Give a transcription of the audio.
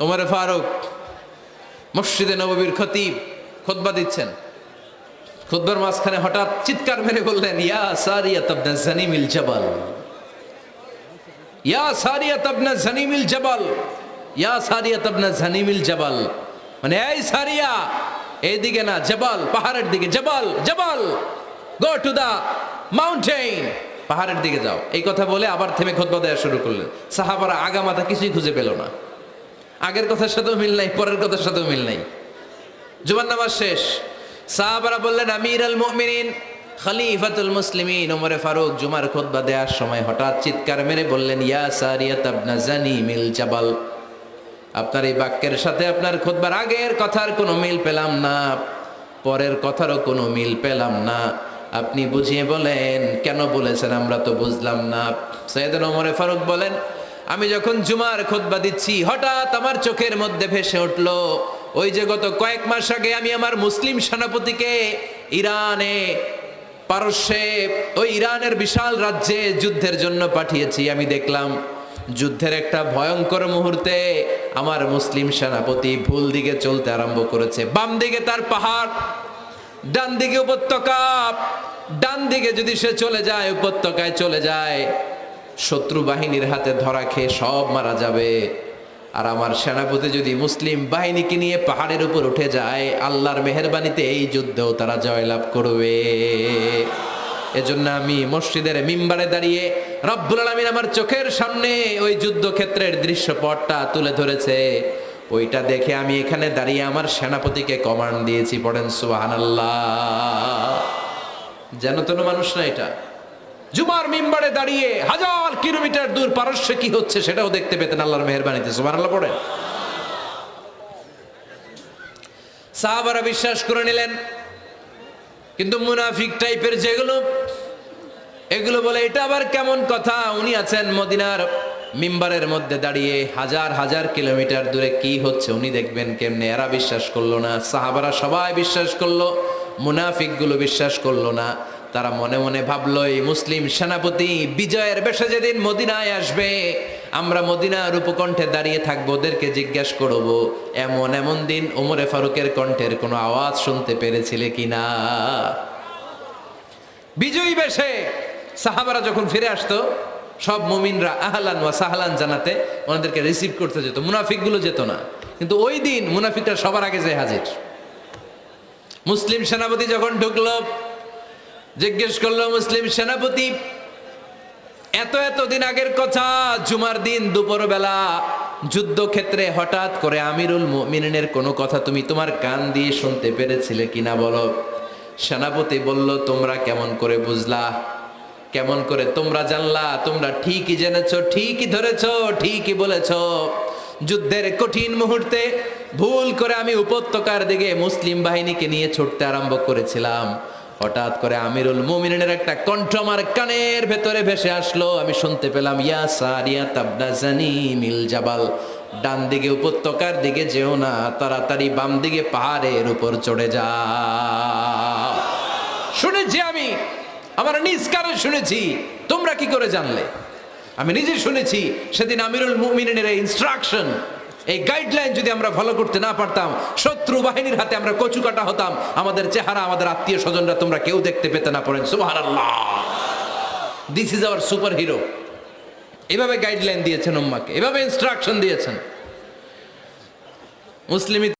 ওমরে ফারুক, মসজিদে নববীর খতিব খুতবা দিচ্ছেন। খুতবার মাঝখানে হঠাৎ চিৎকার মেরে বললেন, ইয়া সারিয়া তাবনা জানিমিল জাবাল। ইয়া সারিয়া তাবনা জানিমিল জাবাল। ইয়া সারিয়া তাবনা জানিমিল জাবাল। মানে এই সারিয়া, এইদিকে না, জবাল, পাহাড়ের দিকে, জবাল জবাল। গো টু দা মাউন্টেন পাহাড়ের দিকে যাও। এই কথা বলে আবার থেমে খোদবা দেওয়া শুরু করলেন। সাহাবারা আগা মাথা কিছুই খুঁজে পেল না। আগের কথার সাথেও মিল নাই, পরের কথার সাথেও মিল নাই। জুবান নামাজ শেষ। সাহাবারা বললেন, আমির আল মুমিনিন, খলিফাতুল মুসলিমিন। ওমরে ফারুক জুমার খুতবা দেওয়ার সময় হঠাৎ চিৎকার মেরে বললেন, ইয়া সারিয়াত আবনা জানি মিল জাবাল। আপনার এই বাক্যের সাথে আপনার খুতবার আগের কথার কোনো মিল পেলাম না, পরের কথারও কোনো মিল পেলাম না। আপনি বুঝিয়ে বলেন, কেন বলেছেন? আমরা তো বুঝলাম না। সৈয়দ ওমরে ফারুক বলেন আমি যখন জুমার খুতবা দিচ্ছি, হঠাৎ আমার চোখের মধ্যে ভেসে উঠল, ওই যে গত কয়েক মাস আগে আমি আমার মুসলিম সেনাপতিকে ইরানে, পারস্যে, ওই ইরানের বিশাল রাজ্যে যুদ্ধের জন্য পাঠিয়েছি। আমি দেখলাম, যুদ্ধের একটা ভয়ঙ্কর মুহূর্তে আমার মুসলিম সেনাপতি ভুল দিকে চলতে আরম্ভ করেছে। বাম দিকে তার পাহাড়, ডান দিকে উপত্যকা, ডান দিকে যদি সে চলে যায়, উপত্যকায় চলে যায় শত্রু বাহিনীর হাতে ধরা খেয়ে সব মারা যাবে। আর আমার সেনাপতি যদি মুসলিম বাহিনীকে নিয়ে পাহাড়ের উপর উঠে যায়, আল্লাহর মেহরবানিতে এই যুদ্ধেও তারা জয়লাভ করবে। এজন্য আমি মসজিদের মিম্বারে দাঁড়িয়ে রব্বুল আলমিন আমার চোখের সামনে ওই যুদ্ধক্ষেত্রের দৃশ্যপটটা তুলে ধরেছে। ওইটা দেখে আমি এখানে দাঁড়িয়ে আমার সেনাপতিকে কমান্ড দিয়েছি, পড়েন সুবাহান যেন তেন মানুষ না এটা। জুমার মিম্বারে দাঁড়িয়ে হাজার কিলোমিটার দূর পারস্যে কি হচ্ছে সেটাও দেখতে পেতেন আল্লাহর মেহরবানিতে সুবাহ আল্লাহ সাহাবারা বিশ্বাস করে নিলেন, কিন্তু মুনাফিক টাইপের যেগুলো, এগুলো বলে, এটা আবার কেমন কথা? উনি আছেন মদিনার মিম্বারের মধ্যে দাঁড়িয়ে হাজার হাজার কিলোমিটার দূরে কি হচ্ছে? উনি দেখবেন কেমনে? এরা বিশ্বাস করল না। সাহাবারা সবাই বিশ্বাস করল, মুনাফিকগুলো বিশ্বাস করল না। তারা মনে মনে ভাবলো, এই মুসলিম সেনাপতি বিজয়ের বেশে যেদিন মদিনায় আসবে, আমরা মদিনার উপকণ্ঠে দাঁড়িয়ে থাকব, ওদেরকে জিজ্ঞাসা করব, এমন এমন দিন ওমরে ফারুকের কণ্ঠের কোনো আওয়াজ শুনতে পেরেছিলে কিনা? বিজয়ী বেশে সাহাবারা যখন ফিরে আসতো, সব মুমিনরা আহলান ওয়া সাহলান জানাতে ওনাদেরকে রিসিভ করতে যেত, মুনাফিকগুলো যেত না। কিন্তু ওই দিন মুনাফিকরা সবার আগে যায় হাজির। মুসলিম সেনাপতি যখন ঢুকলো জিজ্ঞেস করল, মুসলিম সেনাপতি, এত এত দিন আগের কথা, জুমার দিন দুপুর বেলা যুদ্ধক্ষেত্রে হঠাৎ করে আমিরুল মুমিনের কোনো কথা তুমি তোমার কান দিয়ে শুনতে পেরেছিলে কিনা বলো? সেনাপতি বলল, তোমরা কেমন করে বুঝলা, কেমন করে তোমরা জানলা, তোমরা ঠিকই জেনেছ, ঠিকই ধরেছ, ঠিকই বলেছ। যুদ্ধের কঠিন মুহূর্তে ভুল করে আমি উপত্যকার দিকে মুসলিম বাহিনীকে নিয়ে ছুটতে আরম্ভ করেছিলাম। হঠাৎ করে আমিরুল মুমিনের একটা কণ্ঠ আমার কানের ভেতরে ভেসে আসলো। আমি শুনতে পেলাম, ইয়া সারিয়া তাবনা জানি মিল জাবাল, ডান দিকে উপত্যকার দিকে যেও না, তাড়াতাড়ি বাম দিকে পাহাড়ের উপর চড়ে যা। শুনেছি আমি, আমার নিজ কানে শুনেছি, তোমরা কি করে জানলে? আমি নিজে শুনেছি, সেদিন আমিরুল মুমিনের ইনস্ট্রাকশন এই গাইডলাইন যদি আমরা ফলো করতে না পারতাম, শত্রু বাহিনীর হাতে আমরা কচু কাটা হতাম, আমাদের চেহারা, আমাদের আত্মীয় স্বজনরা তোমরা কেউ দেখতে পেতে না পড়েন। সুবাহ this is our super hero এভাবে গাইডলাইন দিয়েছেন উম্মাকে, এভাবে ইনস্ট্রাকশন দিয়েছেন। মুসলিম